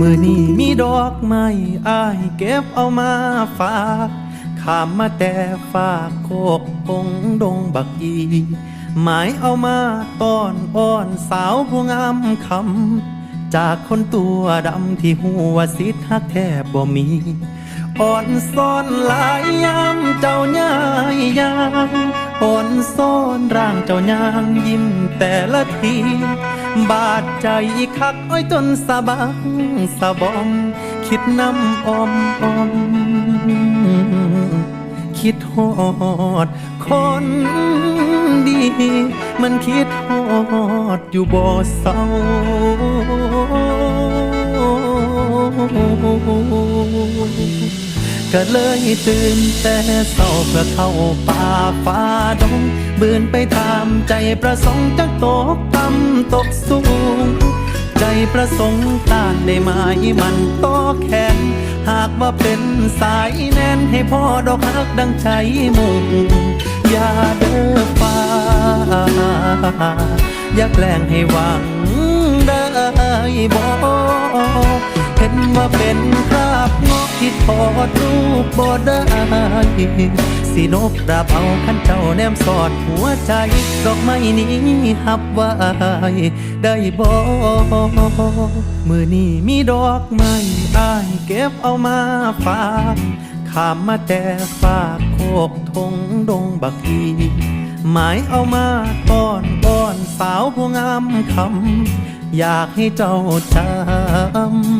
มือนี้มีดอกไม้อายเก็บเอามาฝากขามมาแต่ฝากโคกพงดงบักอีหมายเอามาต้อนอ้อนสาวผู้งามคำจากคนตัวดำที่หัวสิทธักแทบบ่มีอ่อนซ่อนหลายยามเจ้าย่ายยางอ่อนซ่อนร่างเจ้ายางยิ้มแต่ละที บาดใจคักอ้อยจนสะบังสะบอม คิดน้ำอมอม คิดหอด คนดี มันคิดหอดอยู่บ่อเศร้า ก็เลยตื่นแต่เศร้าเพื่อเข้าป่าฟ้าดงบืนไปตามใจประสงค์จักตกต่ำตกสูง ใจประสงค์ต้านได้ไหมมันโตแขนหากว่าเป็นสายแน่นให้พ่อดอกฮักดังใจมุ่งอย่าเด้อฟ้า อย่าแกล้งให้หวังได้บ่เห็นว่าเป็น ที่ถอดรูปบ่ได้สินบดาบเอาขันเจ้าแนมสอดหัวใจ ดอกไม้นี้หับไว้ได้บ่มือนี้มีดอกไม้อายเก็บเอามาฝากขามมาแต่ฝากโคกทงดงบักอีหมายเอามาต้อนอ้อนสาวผู้งามคำอยากให้เจ้าจำ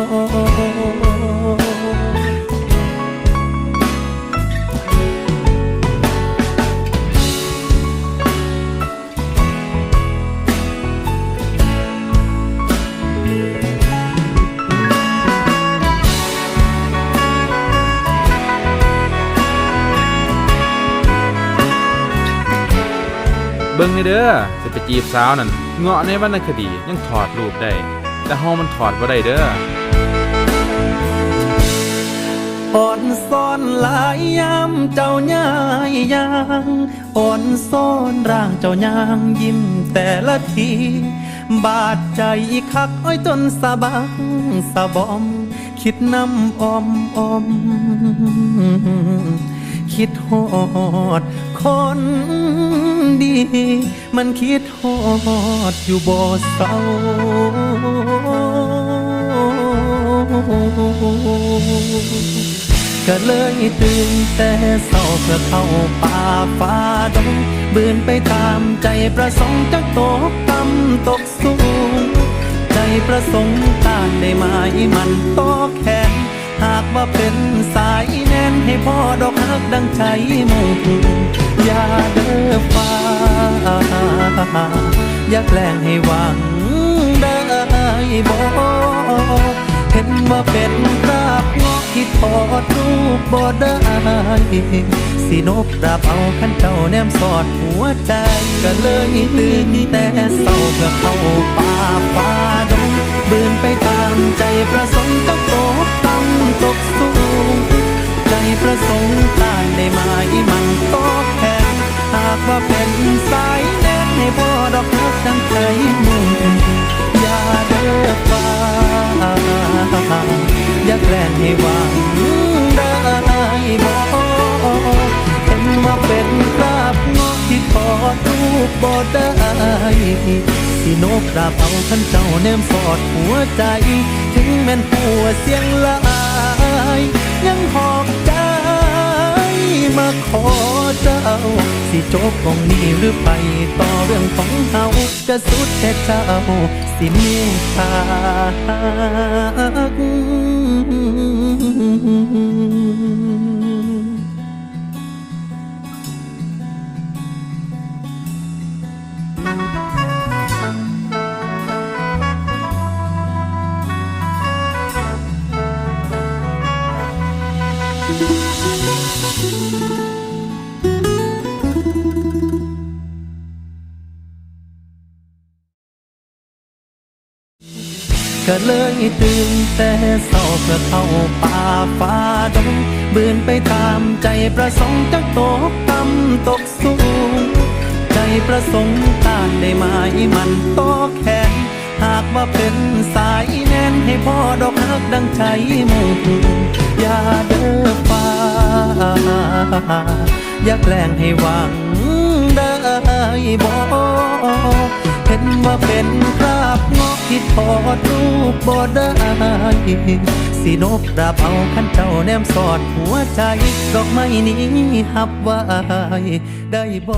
บิ่งนี่เด้อจะไปจีบสาวนั่นเงาะในวรรณคดียังถอดรูปได้ แต่เฮามันถอดบ่ได้เด้ออ่อนซ่อนหลายยามเจ้าย่ายยางอ่อนซ่อนร่างเจ้ายางยิ้มแต่ละที บาดใจคักอ้อยจนสะบังสะบอม คิดน้ำอมอม คิดฮอด คนดี มันคิดฮอดอยู่บ่เศร้าก็เลยตื่นแต่เศร้าเพื่อเข้าป่าฟ้าดงบืนไปตามใจประสงค์จักตกต่ำตกสูง ใจประสงค์ต้านได้ไหมมันโตแขน หากว่าเป็นสายแน่นให้พ่อดอกฮักดังใจมุ่งอย่าเด้อฟ้าอย่าแกล้งให้หวังได้บ่เห็นว่าเป็นคราบงอกที่ถอดรูปบ่ได้สินบดาบเอาขันเจ้าแนมสอดหัวใจก็เลยตื่นแต่เศร้าเพื่อเข้าป่าฟ้าดงบืนไปตามใจประสงค์ต้องตก ตกสูง ใจประสงค์ต้านได้ไหมมันตกแทนหากว่าเป็นสายแน่นให้พ่อดอกรักดังใจมุ่งอย่าเด้อฟ้าอย่าแกล้งให้หวังได้บ่เห็นว่าเป็นคราบงอกที่ถอดรูปบ่ได้ สินบดาบเอาขันเจ้าแนมสอดหัวใจ ถึงแม่นหัวเสียงลาย ยังหอบใจมาขอเจ้า สิจบตรงนี้หรือไปต่อเรื่องของเฮาก็สุดแต่เจ้า สิเมตตา ก็เลยตื่นแต่เศร้าเพื่อเข้าป่าฟ้าดงบืนไปตามใจประสงค์จักตกต่ำตกสูง ใจประสงค์ต้านได้ไหมมันโตแขนหากว่าเป็นสายแน่นให้พ่อดอกฮักดังใจหมู่อย่าเด้อฟ้าอย่าแกล้งให้หวังได้บ่เห็นว่าเป็นคราบงอ กที่ทอดรูปบ่ได้สินบราบเอาขันเจ้าแนมสอดหัวใจ ดอกไม้นี้หับไว้ได้บ่